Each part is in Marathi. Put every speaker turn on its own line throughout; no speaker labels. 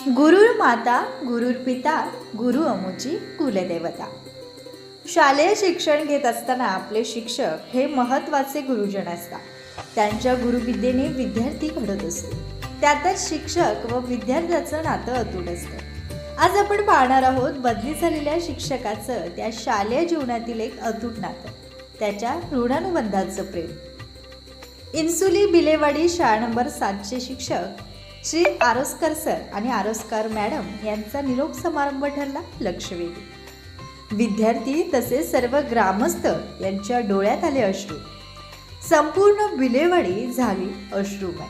गुरुर माता गुरुर पिता गुरु अमुची कुलदेवता. शालेय शिक्षण घेत असताना आपले शिक्षक हे महत्त्वाचे गुरुजन असतात. त्यांच्या गुरुविद्येने विद्यार्थी घडत असतो. त्यातच शिक्षक व विद्यार्थ्याचं नातं अतूट असतं. आज आपण पाहणार आहोत बदली झालेल्या शिक्षकाचं त्या शालेय जीवनातील एक अतूट नातं. त्याच्या ऋणानुबंधाचं प्रेम. इन्सुली बिलेवाडी शाळा नंबर सातशे शिक्षक श्री आरोस्कर सर आणि आरोस्कर मॅडम यांचा निरोप समारंभ ठरला लक्षवेधी. विद्यार्थी तसेच सर्व ग्रामस्थ यांच्या डोळ्यात आले अश्रू. संपूर्ण विलेवाडी झाली अश्रुमय.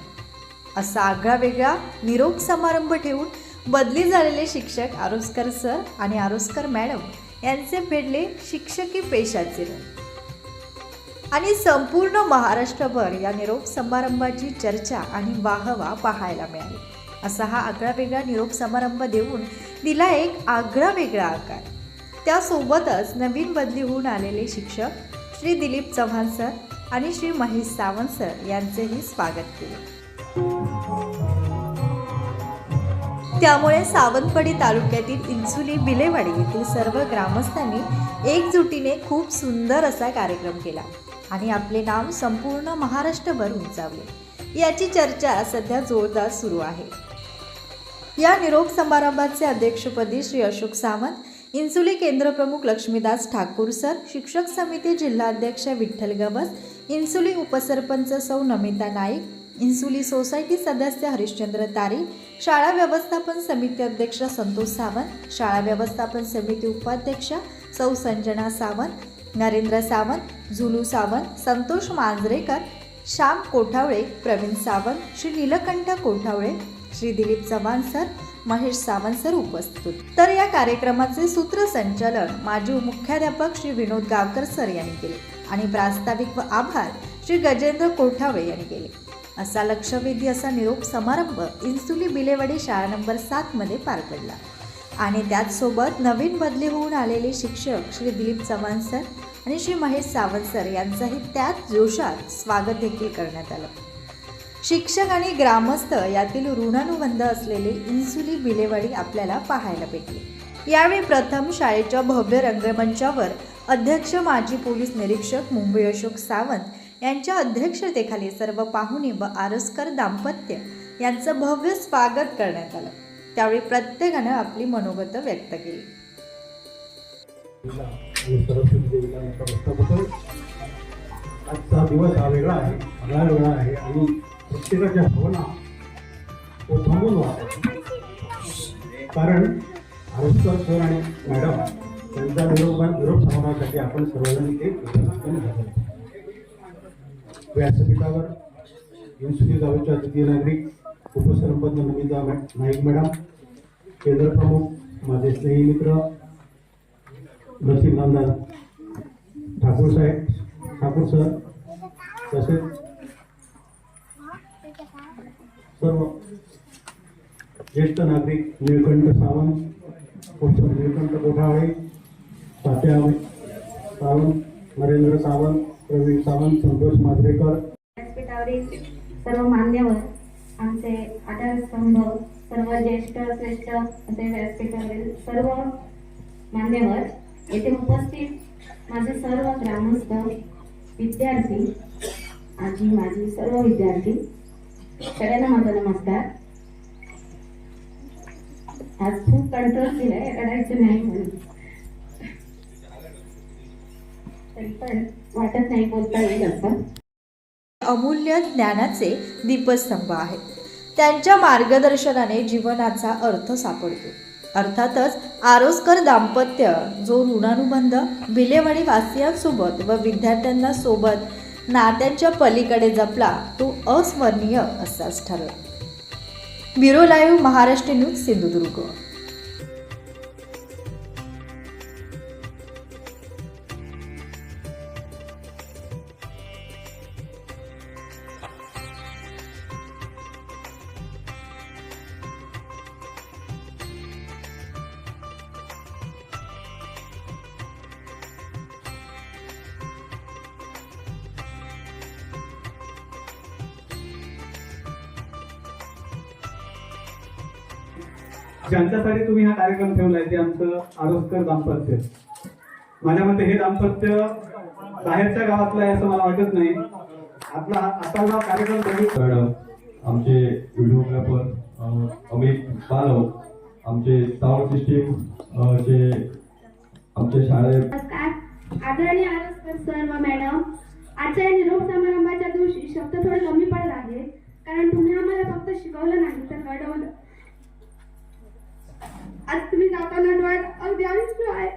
असा आगळा वेगळा निरोप समारंभ ठेवून बदली झालेले शिक्षक आरोस्कर सर आणि आरोस्कर मॅडम यांचे फेडले शिक्षकी पेशाचे रंग आणि संपूर्ण महाराष्ट्रभर या निरोप समारंभाची चर्चा आणि वाहवा पाहायला मिळाली. असा हा आगळा वेगळा निरोप समारंभ देऊन दिला एक आगळा वेगळा आकार. त्यासोबतच नवीन बदली होऊन आलेले शिक्षक श्री दिलीप चव्हाण सर आणि श्री महेश सावंत सर यांचेही स्वागत केले. त्यामुळे सावंतवाडी तालुक्यातील इन्सुली बिलेवाडी येथील सर्व ग्रामस्थांनी एकजुटीने खूप सुंदर असा कार्यक्रम केला. आणि आपले नाव संपूर्ण महाराष्ट्रभर उंचावले याची चर्चा सध्या जोरदार सुरू आहे. या निरोप समारंभाचे अध्यक्षपदी श्री अशोक सावंत इन्सुली केंद्रप्रमुख लक्ष्मीदास ठाकूर सर शिक्षक समिती जिल्हाध्यक्ष विठ्ठल गवस इन्सुली उपसरपंच सौ नमिता नाईक इन्सुली सोसायटी सदस्य हरिश्चंद्र तारी शाळा व्यवस्थापन समिती अध्यक्ष संतोष सावंत शाळा व्यवस्थापन समिती उपाध्यक्ष सौ संजना सावंत नरेंद्र सावंत झुलू सावंत संतोष मांजरेकर श्याम कोठावळे प्रवीण सावंत श्री नीलकंठ कोठावळे श्री दिलीप चव्हाण सर महेश सावंत सर उपस्थित. तर या कार्यक्रमाचे सूत्रसंचालन माजी मुख्याध्यापक श्री विनोद गावकर सर यांनी केले आणि प्रास्ताविक व आभार श्री गजेंद्र कोठावळे यांनी केले. असा लक्षवेधी असा निरोप समारंभ इन्सुली बिलेवाडी शाळा नंबर सातमध्ये पार पडला. आणि त्याचसोबत नवीन बदली होऊन आलेले शिक्षक श्री दिलीप चव्हाण सर आणि श्री महेश सावंत सर यांचंही त्याच जोशात स्वागत देखील करण्यात आलं. शिक्षक आणि ग्रामस्थ यातील ऋणानुबंध असलेले इन्सुली बिलेवाडी आपल्याला पाहायला भेटली. यावेळी प्रथम शाळेच्या भव्य रंगमंचावर अध्यक्ष माजी पोलीस निरीक्षक मुंबई अशोक सावंत यांच्या अध्यक्षतेखाली सर्व पाहुणे व आरस्कर दाम्पत्य यांचं भव्य स्वागत करण्यात आलं. त्यावेळी प्रत्येकानं आपली मनोगत व्यक्त केली.
आजचा दिवस हा वेगळा आहे आगळा वेगळा आहे आणि प्रत्येकाच्या भावना तो थांबून वाटत कारण आरोस्कर सर आणि मॅडम त्यांच्या निरोप निरोप समारंभासाठी आपण सर्वजण ते उपस्थित झालो व्यासपीठावर इन्स्टिट्यूट गावच्या द्वितीय नागरिक उपसरपंच नमिता नाईक मॅडम केंद्रप्रमुख माझे स्नेही मित्र नरसिंहनांदा ठाकूर साहेब ठाकूर सर तसेच सर्व ज्येष्ठ नागरिक निळकंठ सावंत प्रोफेसर निळकंठ कोठावळे तात्या सावंत नरेंद्र सावंत प्रवीण सावंत संतोष माजरेकर.
व्यासपीठावरील सर्व मान्यवर आमचे आधारस्तंभ सर्व ज्येष्ठ श्रेष्ठ असे व्यासपीठावरील सर्व मान्यवर येथे उपस्थित माझे सर्व ग्रामस्थ विद्यार्थी आजी माझी सर्व विद्यार्थी सगळ्यांना माझा नमस्कार. आज खूप कंट्रोल केलाय रडायचं नाही म्हणून. तरी पण वाटत नाही बोलता येईल असं.
अमूल्य ज्ञानाचे दीपस्तंभ आहेत. त्यांच्या मार्गदर्शनाने जीवनाचा अर्थ सापडतो. अर्थातच आरोस्कर दाम्पत्य जो ऋणानुबंध बिलेवाडी वासियांसोबत व विद्यार्थ्यांना सोबत नात्यांच्या पलीकडे जपला तो अस्मरणीय असाच ठरला. Bureau live Maharashtra news Sindhudurg.
ज्यांच्यासाठी तुम्ही हा कार्यक्रम ठेवलाय ते आमचं आरोस्कर दाम्पत्य. माझ्या मते हे दाम्पत्य बाहेरच्या गावातलं आहे असं मला वाटत नाही. आपला आता हा कार्यक्रम
मॅडम आमचे व्हिडिओग्राफर अमित बालव आमचे साऊंड सिस्टीम चे आमचे शाळेत
नमस्कार. आदरणीय आरोग्य सर व मॅडम आजच्या या निरोप समारंभाच्या दिवशी शब्द थोडे कमी पडत आहेत. कारण तुम्ही आम्हाला फक्त शिकवलं नाही तर घडवलं आज तुम्ही जाताना डोळ्यात अगदी अश्रू आहे.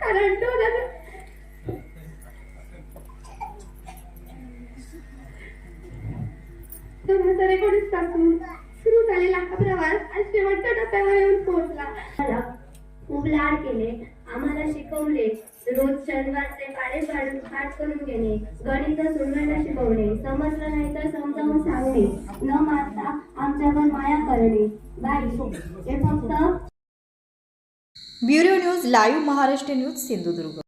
कारण डोळ्यात दोन हजार एकोणीसपासून सुरू झालेला हा प्रवास आज शेवटच्या टप्प्यावर येऊन पोहोचला. खूप लाड केले. आम्हाला शिकवले रोज शनिवारचे पाडे पाठ करून घेणे गणित सोडवायला शिकवणे समजलं नाही तर समजावून सांगणे. न मारता करणे बाई हे फक्त
bureau news live Maharashtra news Sindhudurg.